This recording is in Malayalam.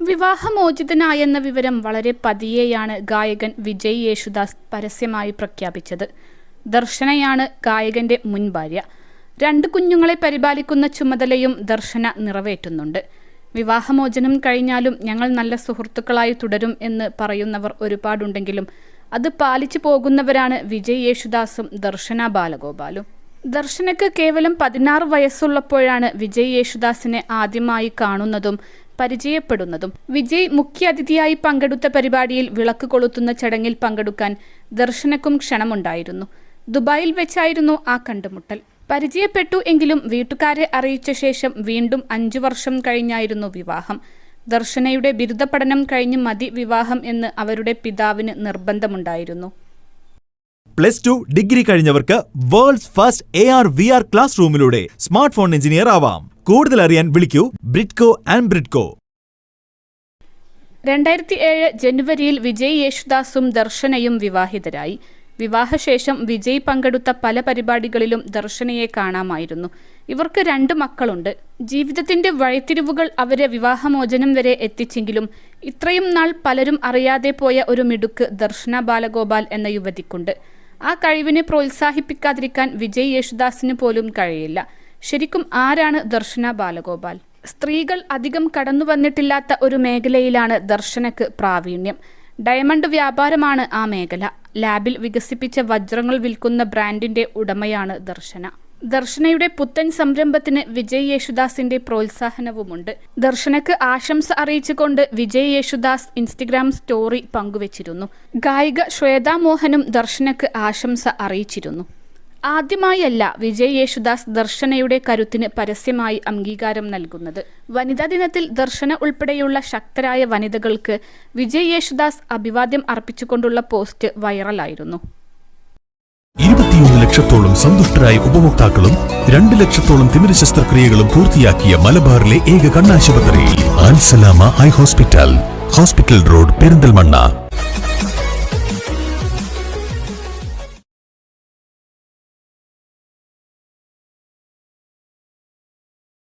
വിവാഹമോചിതനായെന്ന വിവരം വളരെ പതിയെയാണ് ഗായകൻ വിജയ് യേശുദാസ് പരസ്യമായി പ്രഖ്യാപിച്ചത്. ദർശനയാണ് ഗായകന്റെ മുൻ ഭാര്യ. രണ്ട് കുഞ്ഞുങ്ങളെ പരിപാലിക്കുന്ന ചുമതലയും ദർശന നിറവേറ്റുന്നുണ്ട്. വിവാഹമോചനം കഴിഞ്ഞാലും ഞങ്ങൾ നല്ല സുഹൃത്തുക്കളായി തുടരും എന്ന് പറയുന്നവർ ഒരുപാടുണ്ടെങ്കിലും അത് പാലിച്ചു പോകുന്നവരാണ് വിജയ് യേശുദാസും ദർശന ബാലഗോപാലും. ദർശനക്ക് കേവലം പതിനാറ് വയസ്സുള്ളപ്പോഴാണ് വിജയ് യേശുദാസിനെ ആദ്യമായി കാണുന്നതും പരിചയപ്പെടുന്നതും. വിജയ് മുഖ്യാതിഥിയായി പങ്കെടുത്ത പരിപാടിയിൽ വിളക്ക് കൊളുത്തുന്ന ചടങ്ങിൽ പങ്കെടുക്കാൻ ദർശനക്കും ക്ഷണമുണ്ടായിരുന്നു. ദുബായിൽ വെച്ചായിരുന്നു ആ കണ്ടുമുട്ടൽ. പരിചയപ്പെട്ടു എങ്കിലും വീട്ടുകാരെ അറിയിച്ച ശേഷം വീണ്ടും അഞ്ചു വർഷം കഴിഞ്ഞായിരുന്നു വിവാഹം. ദർശനയുടെ ബിരുദ പഠനം കഴിഞ്ഞ് മതി വിവാഹം എന്ന് അവരുടെ പിതാവിന് നിർബന്ധമുണ്ടായിരുന്നു. Plus two degree കഴിഞ്ഞവർക്ക് world's first A R V R class റൂമിലൂടെ smart phone engineer ആവാം. കൂടുതൽ അറിയാൻ വിളിക്കൂ ബ്രിഡ്കോ ആൻഡ് ബ്രിഡ്കോ. രണ്ടായിരത്തി ഏഴ് ജനുവരിയിൽ വിജയ് യേശുദാസും ദർശനയും വിവാഹിതരായി. വിവാഹശേഷം വിജയ് പങ്കെടുത്ത പല പരിപാടികളിലും ദർശനയെ കാണാമായിരുന്നു. ഇവർക്ക് രണ്ട് മക്കളുണ്ട്. ജീവിതത്തിന്റെ വഴിത്തിരിവുകൾ അവരെ വിവാഹമോചനം വരെ എത്തിച്ചെങ്കിലും ഇത്രയും നാൾ പലരും അറിയാതെ പോയ ഒരു മിടുക്ക് ദർശന ബാലഗോപാൽ എന്ന യുവതിക്കുണ്ട്. ആ കഴിവിനെ പ്രോത്സാഹിപ്പിക്കാതിരിക്കാൻ വിജയ് യേശുദാസിന് പോലും കഴിയില്ല. ശരിക്കും ആരാണ് ദർശന ബാലഗോപാൽ? സ്ത്രീകൾ അധികം കടന്നു വന്നിട്ടില്ലാത്ത ഒരു മേഖലയിലാണ് ദർശനക്ക് പ്രാവീണ്യം. ഡയമണ്ട് വ്യാപാരമാണ് ആ മേഖല. ലാബിൽ വികസിപ്പിച്ച വജ്രങ്ങൾ വിൽക്കുന്ന ബ്രാൻഡിന്റെ ഉടമയാണ് ദർശന. ദർശനയുടെ പുത്തൻ സംരംഭത്തിന് വിജയ് യേശുദാസിന്റെ പ്രോത്സാഹനവുമുണ്ട്. ദർശനക്ക് ആശംസ അറിയിച്ചുകൊണ്ട് വിജയ് യേശുദാസ് ഇൻസ്റ്റഗ്രാം സ്റ്റോറി പങ്കുവച്ചിരുന്നു. ഗായിക ശ്വേതാ മോഹനും ദർശനക്ക് ആശംസ അറിയിച്ചിരുന്നു. ആദ്യമായല്ല വിജയ് യേശുദാസ് ദർശനയുടെ കരുത്തിന് പരസ്യമായി അംഗീകാരം നൽകുന്നത്. വനിതാ ദിനത്തിൽ ദർശന ഉൾപ്പെടെയുള്ള ശക്തരായ വനിതകൾക്ക് വിജയ് യേശുദാസ് അഭിവാദ്യം അർപ്പിച്ചുകൊണ്ടുള്ള പോസ്റ്റ് വൈറലായിരുന്നു. ഇരുപത്തിയൊന്ന് ലക്ഷത്തോളം സന്തുഷ്ടരായ ഉപഭോക്താക്കളും രണ്ട് ലക്ഷത്തോളം തിമിര ശസ്ത്രക്രിയകളും പൂർത്തിയാക്കിയ മലബാറിലെ ഏക കണ്ണാശുപത്രി Al Salama eye hospital hospital road Perinthalmanna.